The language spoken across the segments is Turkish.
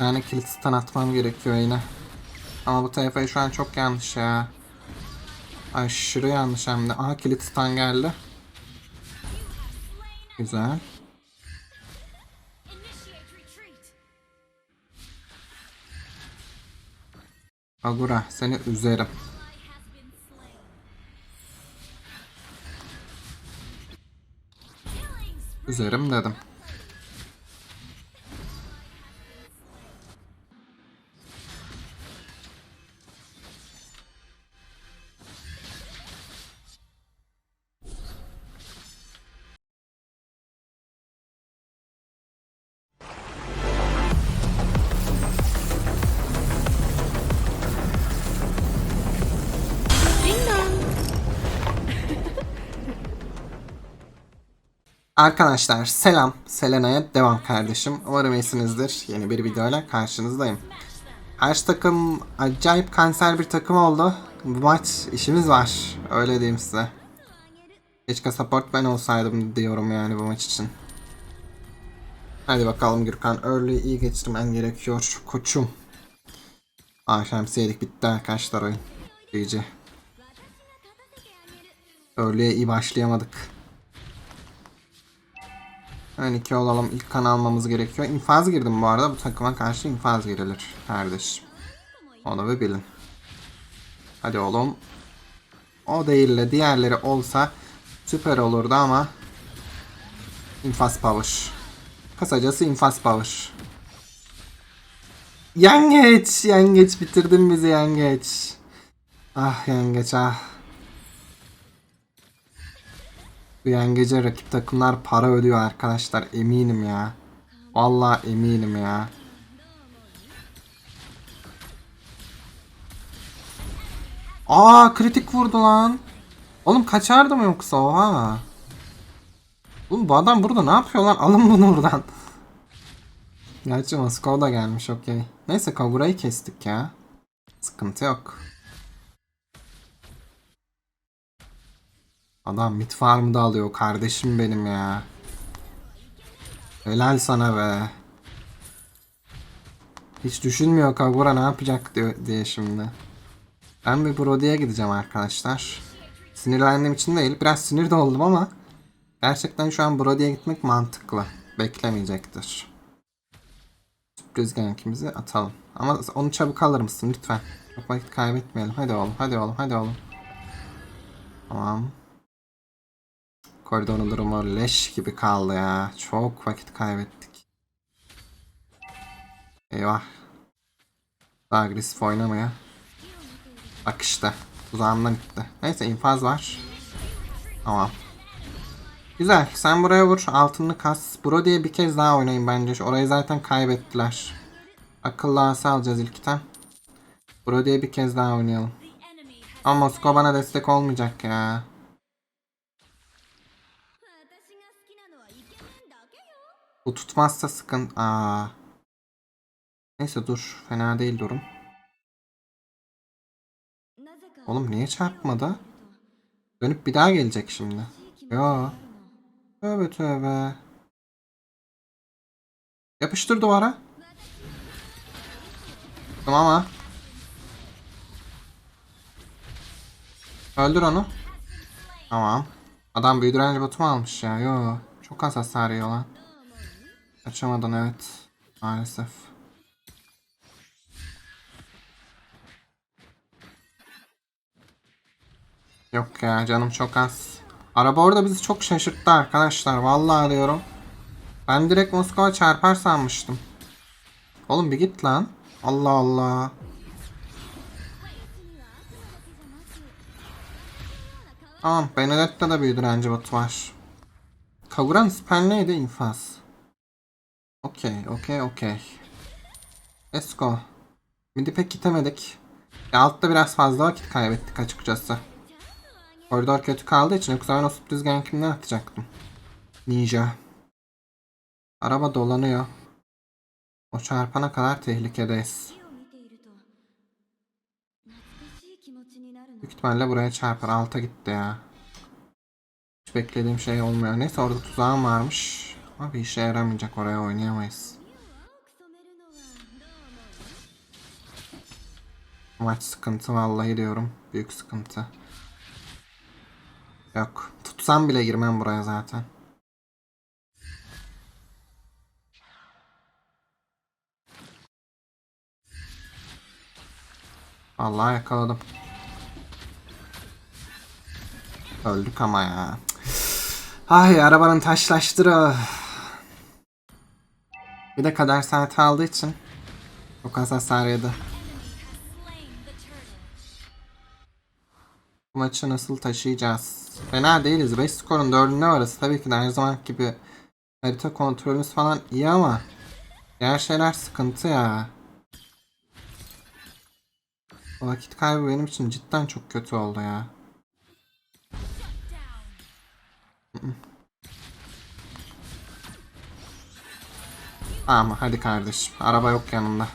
tane kilit stun atmam gerekiyor yine. Ama bu tayfayı şu an çok yanlış ya. Aşırı yanlış hem de. Aha kilit stun geldi. Güzel. Agura seni üzerim. Üzerim dedim. Arkadaşlar selam. Selena'ya devam kardeşim. Umarım iyisinizdir. Yeni bir videoyla karşınızdayım. Karşı takım acayip kanser bir takım oldu. Bu maç işimiz var. Öyle diyeyim size. Keşke support ben olsaydım diyorum yani bu maç için. Hadi bakalım Gürkan. Early iyi geçirmen gerekiyor koçum. Aa şemsiyelik bitti arkadaşlar oyun. GG. Early'e iyi başlayamadık. Yani iki olalım. İlk kan almamız gerekiyor. İnfaz girdim bu arada. Bu takıma karşı infaz girilir kardeşim. Onu bir bilin. Hadi oğlum. O değil de diğerleri olsa süper olurdu ama infaz power. Kısacası infaz power. Yengeç! Yengeç bitirdin bizi yengeç. Ah yengeç ah. Bu yengece rakip takımlar para ödüyor arkadaşlar eminim ya. Vallahi eminim ya. Aa kritik vurdu lan. Oğlum kaçardı mı yoksa oha. Oğlum bu adam burada ne yapıyor lan? Alın bunu buradan. Gerçi Moskova da gelmiş okey. Neyse Kagura'yı kestik ya. Sıkıntı yok. Adam mid farm'ı da alıyor kardeşim benim ya. Helal sana be. Hiç düşünmüyor Kagura ne yapacak diye şimdi. Ben bir Brody'ye gideceğim arkadaşlar. Sinirlendiğim için değil. Biraz sinir de oldum ama gerçekten şu an Brody'ye gitmek mantıklı. Beklemeyecektir. Sürpriz gankimizi atalım. Ama onu çabuk alır mısın lütfen? Çok vakit kaybetmeyelim. Hadi oğlum, hadi oğlum, hadi oğlum. Tamam. Koridorun durumu leş gibi kaldı ya. Çok vakit kaybettik. Eyvah. Daha agresif oynamaya. Bak işte. Tuzağımdan gitti. Neyse infaz var. Tamam. Güzel. Sen buraya vur. Altını kas. Bro diye bir kez daha oynayın bence. Orayı zaten kaybettiler. Akıllı asa alacağız ilkten. Bro diye bir kez daha oynayalım. Ama Moskova bana destek olmayacak ya. Bu tutmazsa sıkın. Aa. Neyse dur. Fena değil durum. Oğlum niye çarpmadı? Dönüp bir daha gelecek şimdi. Yo. Tövbe tövbe. Yapıştır duvara. Tamam ama. Öldür onu. Tamam. Adam büyü direnci botumu almış ya. Yo. Çok az hasar yiyor lan. Açamadın evet. Maalesef. Yok ya canım çok az. Araba orada bizi çok şaşırttı arkadaşlar. Vallahi diyorum. Ben direkt Moskova çarpar sanmıştım. Oğlum bir git lan. Allah Allah. Tamam Benedetta'da bir direnci botu var. Kavuran spell neydi? infaz. Okey, okey, okey. Let's go. Midi pek gitemedik. Ya altta biraz fazla vakit kaybettik açıkçası. Koridor kötü kaldığı için yoksa ben o sürpriz gankimden atacaktım. Ninja. Araba dolanıyor. O çarpana kadar tehlikedeyiz. Büyük ihtimalle buraya çarpar. Alta gitti ya. Hiç beklediğim şey olmuyor. Neyse orada tuzağım varmış. Ama bir işe yaramayacak. Oraya oynayamayız. Maç sıkıntı vallahi diyorum. Büyük sıkıntı. Yok. Tutsam bile girmem buraya zaten. Vallahi yakaladım. Öldük ama ya. Ay arabanın taşlaştırı. Bir de kader saati aldığı için çok az hasar yedi. Bu maçı nasıl taşıyacağız? Fena değiliz. 5 skorun 4'ünde varız. Tabii ki de her zaman gibi harita kontrolümüz falan iyi ama diğer şeyler sıkıntı ya. Bu vakit kaybı benim için cidden çok kötü oldu ya. Tamam hadi kardeşim. Araba yok yanımda.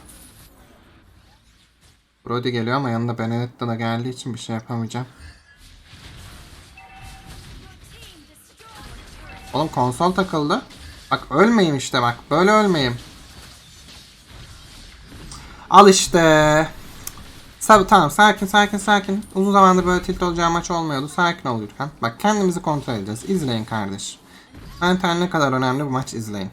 Brody geliyor ama yanında Benedetta da geldiği için bir şey yapamayacağım. Oğlum konsol takıldı. Bak ölmeyeyim işte bak. Böyle ölmeyeyim. Al işte. Sab tamam sakin sakin sakin. Uzun zamandır böyle tilt olacağı maç olmuyordu. Sakin ol lütfen. Bak kendimizi kontrol edeceğiz. İzleyin kardeş. Mental ne kadar önemli bu maç izleyin.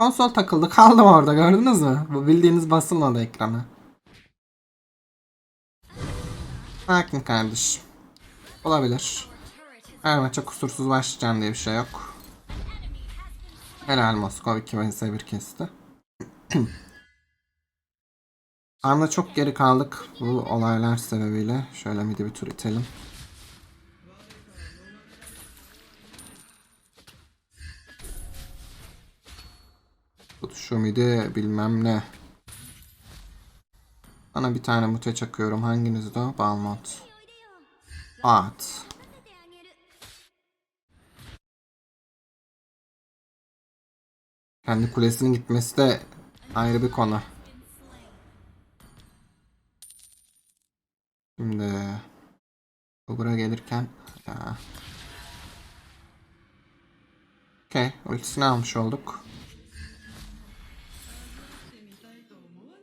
Konsol takıldı kaldım orada gördünüz mü? Bu bildiğiniz basılmadı ekrana. Sakin kardeşim. Olabilir. Her maça kusursuz başlayacağım diye bir şey yok. Helal Moskova 2 vs 1 kesti. Armda çok geri kaldık bu olaylar sebebiyle. Şöyle midi bir tur itelim. Tut şu bilmem ne. Bana bir tane mute çakıyorum. Hanginizde o? Balmont. At. Kendi kulesinin gitmesi de ayrı bir konu. Şimdi buraya gelirken ya. Okey, ultisini almış olduk.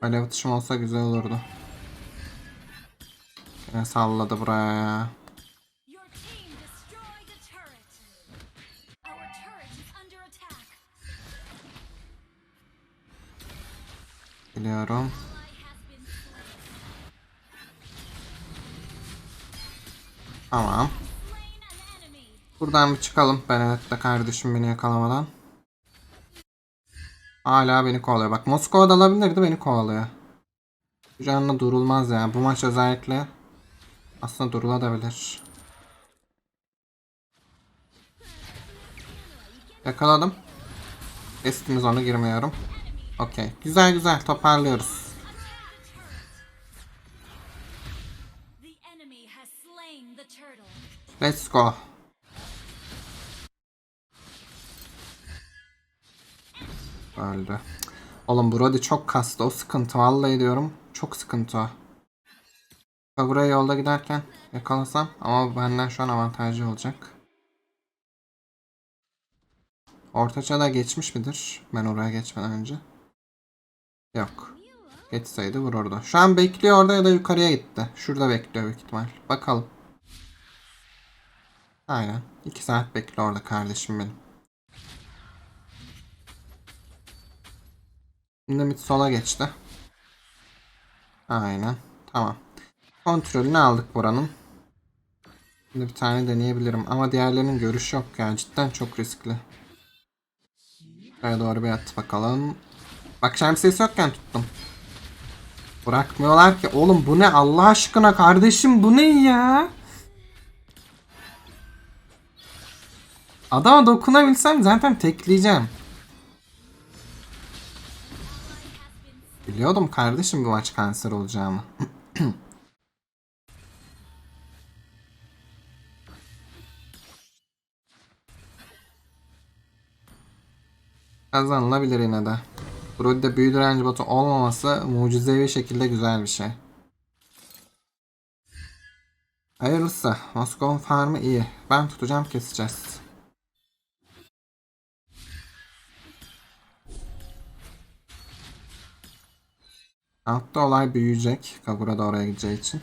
Alev atışım olsa güzel olurdu. Yine salladı buraya ya. Slain. Tamam. Buradan bir çıkalım. Benedetta kardeşim beni yakalamadan. Hala beni kovalıyor. Bak Moskova'da alabilirdi beni kovalıyor. Bu canlı durulmaz ya. Bu maç özellikle aslında durulabilir. Yakaladım. Kestimiz onu girmiyorum. Okey. Güzel güzel toparlıyoruz. Let's go. Öldü. Oğlum Brody çok kastı. O sıkıntı. Vallahi diyorum. Çok sıkıntı o. Buraya yolda giderken yakalasam ama benden şu an avantajlı olacak. Ortaça da geçmiş midir? Ben oraya geçmeden önce. Yok. Geçseydi vururdu. Şu an bekliyor orada ya da yukarıya gitti. Şurada bekliyor büyük ihtimal. Bakalım. Aynen. 2 saat bekle orada kardeşim benim. Şimdi mid sola geçti. Aynen. Tamam. Kontrolünü aldık buranın. Şimdi bir tane deneyebilirim. Ama diğerlerinin görüşü yok ya. Cidden çok riskli. Buraya doğru bir at bakalım. Bak şemsiyesi yokken tuttum. Bırakmıyorlar ki. Oğlum bu ne Allah aşkına kardeşim bu ne ya? Adama dokunabilsem zaten tekleyeceğim. Biliyordum kardeşim bu maç kanser olacağımı. Kazanılabilir yine de. Brody'de büyü direnci botu olmaması mucizevi şekilde güzel bir şey. Hayırlısı. Moskova farmı iyi. Ben tutacağım keseceğiz. Altta olay büyüyecek. Kagura da oraya gideceği için.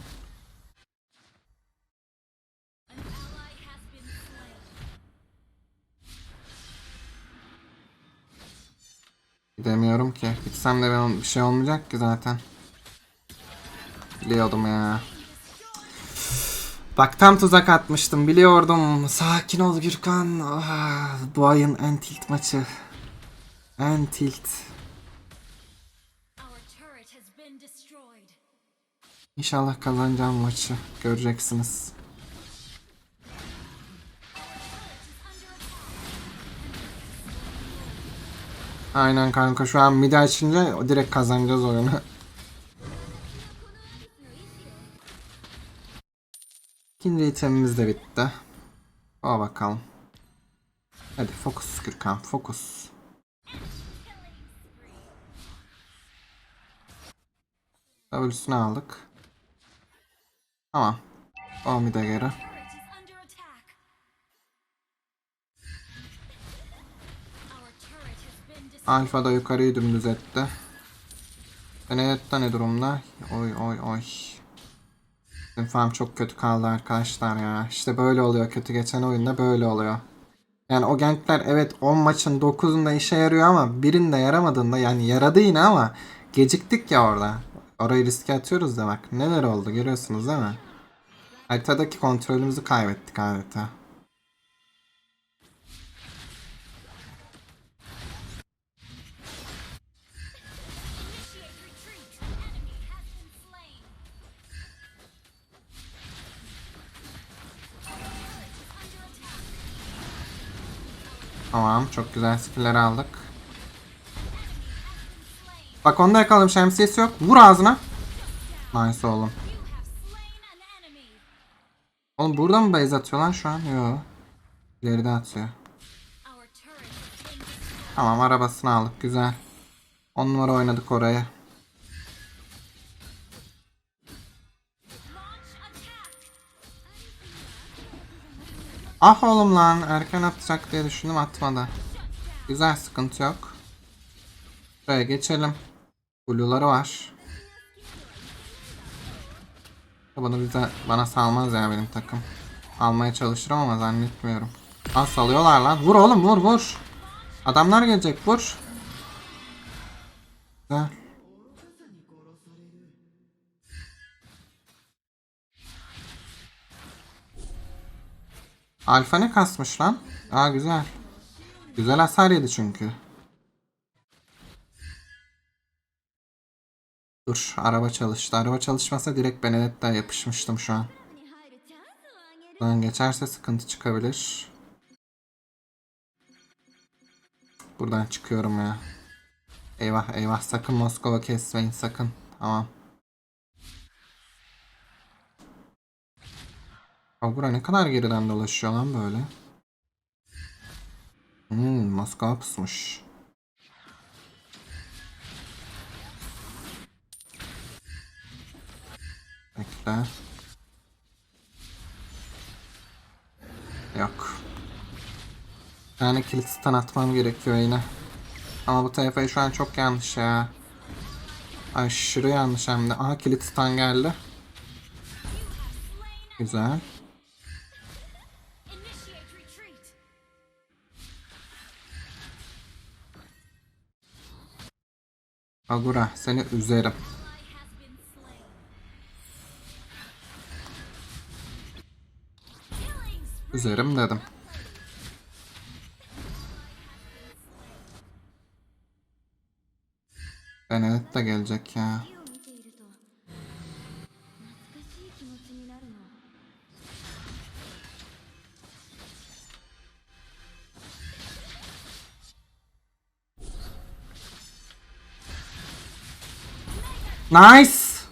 Gidemiyorum ki. Gitsem de bir şey olmayacak ki zaten. Biliyordum ya. Bak tam tuzak atmıştım biliyordum. Sakin ol Gürkan. Ah, bu ayın en tilt maçı. En tilt. İnşallah kazanacağım maçı. Göreceksiniz. Aynen kanka şu an midi açınca direkt kazanacağız oyunu. İkinci itemimiz de bitti. O bakalım. Hadi fokus Gürkan fokus. W'sünü aldık. Turret has been destroyed. Alfa da yukarıyı dümdüz etti. Benedetta ne durumda? Oy oy oy. Bizim farm çok kötü kaldı arkadaşlar ya. İşte böyle oluyor. Kötü geçen oyunda böyle oluyor. Yani o gankler evet 10 maçın 9'unda işe yarıyor ama birinde yaramadığında yani yaradı yine ama geciktik ya orada. Orayı riske atıyoruz da bak neler oldu görüyorsunuz değil mi? Haritadaki kontrolümüzü kaybettik adeta. Tamam çok güzel skill'leri aldık. Bak onda yakaladım şemsiyesi yok. Vur ağzına. Nice oğlum. Oğlum burada mı base atıyor lan şu an? Yo. İleride atıyor. Tamam arabasını aldık güzel. 10 numara oynadık attack. Ah oğlum lan erken atacak diye düşündüm atmadı. Güzel sıkıntı yok. Şuraya geçelim. Blue'ları var. Bunu bize bana salmaz ya benim takım. Almaya çalışırım ama zannetmiyorum. Aa salıyorlar lan. Vur oğlum vur vur. Adamlar gelecek vur. Güzel. Alfa ne kasmış lan? Aa güzel. Güzel hasar yedi çünkü. Dur araba çalıştı. Araba çalışmasa direkt Benedetta yapışmıştım şu an. Buradan geçerse sıkıntı çıkabilir. Buradan çıkıyorum ya. Eyvah eyvah sakın Moskova kesmeyin sakın. Tamam. Abura ne kadar geriden dolaşıyor lan böyle. Hmm, Moskova pusmuş. Bekle. Yok. Yani kilit stun atmam gerekiyor yine. Ama bu tayfayı şu an çok yanlış ya. Aşırı yanlış hem de. Aha kilit stun geldi. Güzel. Agura seni üzerim. üzerim dedim. Benedict de gelecek ya. Nice.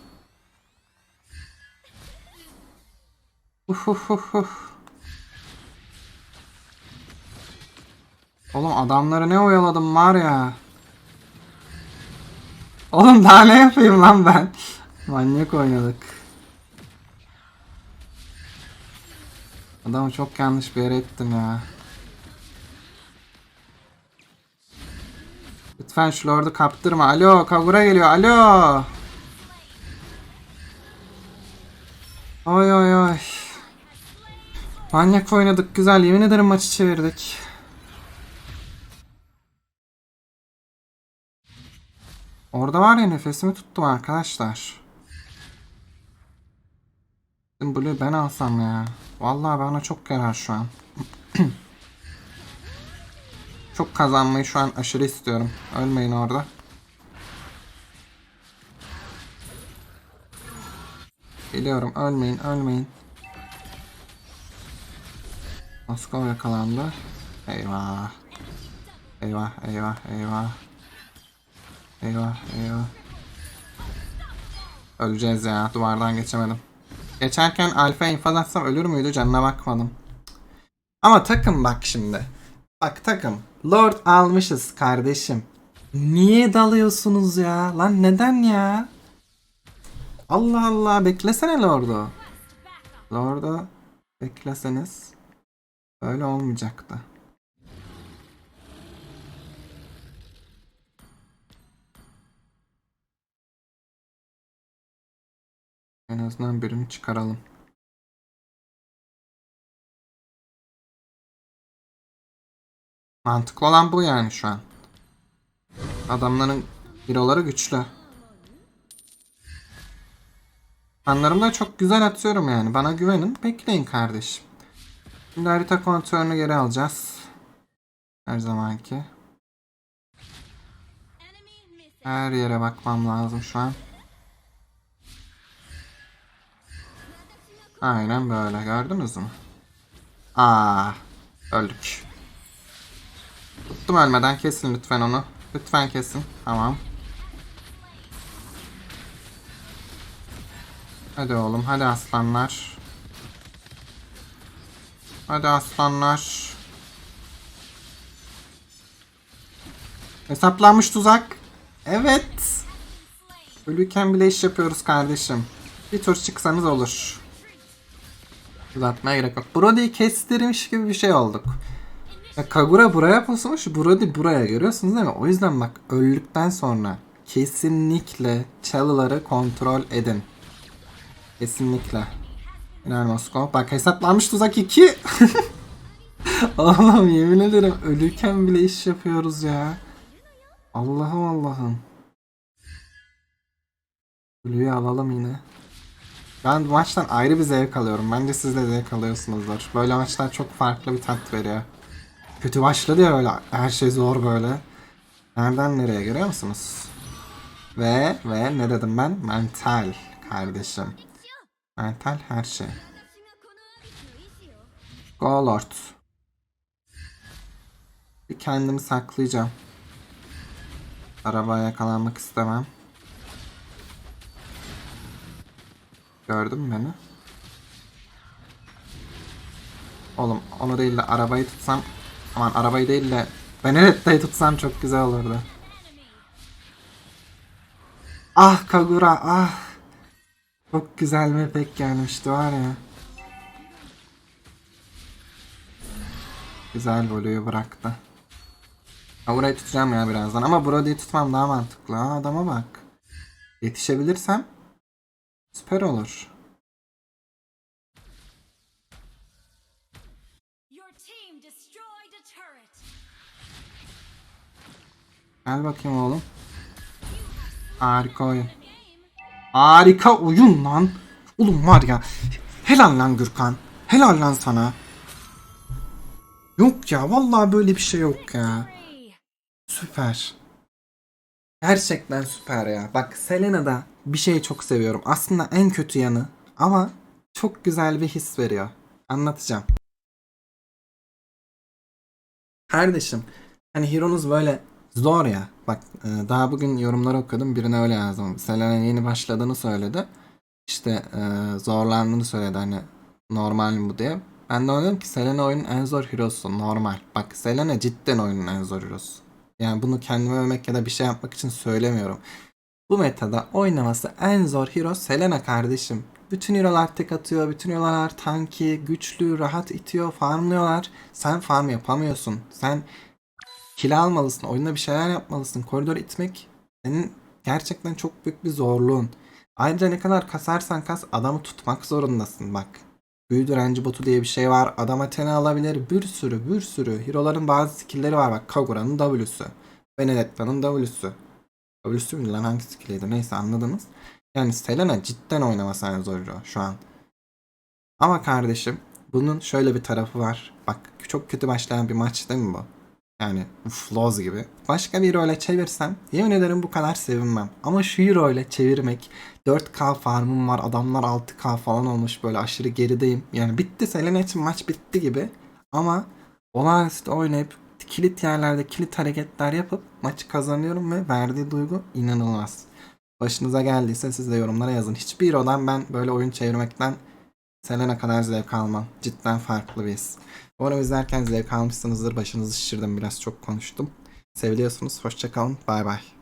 Uf, uf, uf, uf. Oğlum adamları ne oyaladım var ya. Oğlum daha ne yapayım lan ben? Manyak oynadık. Adamı çok yanlış bir yere ettim ya. Lütfen şu lordu kaptırma. Alo Kagura geliyor. Alo. Oy oy oy. Manyak oynadık güzel. Yemin ederim maçı çevirdik. Orada var ya nefesimi tuttum arkadaşlar. Blue ben alsam ya. Vallahi bana çok yarar şu an. çok kazanmayı şu an aşırı istiyorum. Ölmeyin orada. Geliyorum ölmeyin ölmeyin. Moskova yakalandı. Eyvah. Eyvah eyvah eyvah. Eyvah eyvah. Öleceğiz ya duvardan geçemedim. Geçerken alfa infaz atsam ölür müydü canına bakmadım. Ama takım bak şimdi. Bak takım. Lord almışız kardeşim. Niye dalıyorsunuz ya? Lan neden ya? Allah Allah beklesene Lord'u. Lord'u bekleseniz öyle olmayacaktı. En azından birini çıkaralım. Mantıklı olan bu yani şu an. Adamların hero'ları güçlü. Anlarımı da çok güzel atıyorum yani. Bana güvenin. Bekleyin kardeşim. Şimdi harita kontrolünü geri alacağız. Her zamanki. Her yere bakmam lazım şu an. Aynen böyle. Gördünüz mü? Aa, öldük. Tuttum ölmeden kesin lütfen onu. Lütfen kesin. Tamam. Hadi oğlum, hadi aslanlar. Hadi aslanlar. Hesaplanmış tuzak. Evet. Ölüyken bile iş yapıyoruz kardeşim. Bir tur çıksanız olur. Uzatmaya gerek yok. Brody'yi kestirmiş gibi bir şey olduk. Kagura buraya pusmuş, Brody buraya görüyorsunuz değil mi? O yüzden bak öldükten sonra kesinlikle çalıları kontrol edin. Kesinlikle. Helal Moskova. Bak hesaplanmış tuzak 2. Allah'ım yemin ederim ölürken bile iş yapıyoruz ya. Allah'ım Allah'ım. Blue'yu alalım yine. Ben maçtan ayrı bir zevk alıyorum. Bence siz de zevk alıyorsunuzdur. Böyle maçlar çok farklı bir tat veriyor. Kötü başladı ya öyle. Her şey zor böyle. Nereden nereye görüyor musunuz? Ve ve ne dedim ben? Mental kardeşim. Mental her şey. Go Lord. Bir kendimi saklayacağım. Arabaya yakalanmak istemem. Gördün beni? Oğlum onu değil de arabayı tutsam aman arabayı değil de Benedetta'yı tutsam çok güzel olurdu. Ah Kagura ah. Çok güzel bir pek gelmişti var ya. Güzel volüyü bıraktı. Ha, tutacağım ya birazdan ama Brody'yi tutmam daha mantıklı. Ha, adama bak. Yetişebilirsem süper olur. Gel bakayım oğlum. Harika oyun. Harika oyun lan. Oğlum var ya. Helal lan Gürkan. Helal lan sana. Yok ya vallahi böyle bir şey yok ya. Süper. Gerçekten süper ya. Bak Selena'da bir şeyi çok seviyorum. Aslında en kötü yanı ama çok güzel bir his veriyor. Anlatacağım. Kardeşim hani Hero'nuz böyle zor ya. Bak e, daha bugün yorumları okudum. Birine öyle yazdım. Selena yeni başladığını söyledi. İşte e, zorlandığını söyledi hani normal mi bu diye. Ben de dedim ki Selena oyunun en zor hero'su normal. Bak Selena cidden oyunun en zor hero'su. Yani bunu kendime övmek ya da bir şey yapmak için söylemiyorum. Bu metada oynaması en zor hero Selena kardeşim. Bütün hero'lar tek atıyor, bütün hero'lar tanki, güçlü, rahat itiyor, farmlıyorlar. Sen farm yapamıyorsun. Sen kill almalısın, oyunda bir şeyler yapmalısın. Koridor itmek senin gerçekten çok büyük bir zorluğun. Ayrıca ne kadar kasarsan kas adamı tutmak zorundasın bak. Büyü direnci botu diye bir şey var. Adam Athena alabilir. Bir sürü bir sürü. Hero'ların bazı skill'leri var bak. Kagura'nın W'su. Benedetta'nın W'su. W'su müydü lan hangi skill'iydi? Neyse anladınız. Yani Selena cidden oynamasan zor hero şu an. Ama kardeşim bunun şöyle bir tarafı var. Bak çok kötü başlayan bir maç değil mi bu? Yani uf, Loz gibi. Başka bir hero ile çevirsem yemin ederim bu kadar sevinmem. Ama şu hero ile çevirmek 4K farmım var adamlar 6K falan olmuş böyle aşırı gerideyim. Yani bitti Selena için maç bitti gibi. Ama olağanüstü oynayıp kilit yerlerde kilit hareketler yapıp maçı kazanıyorum ve verdiği duygu inanılmaz. Başınıza geldiyse siz de yorumlara yazın. Hiçbir hero'dan ben böyle oyun çevirmekten Selena kadar zevk almam. Cidden farklı bir his. İzlerken zevk almışsınızdır. Başınızı şişirdim biraz çok konuştum. Seviliyorsunuz. Hoşçakalın. Bay bay.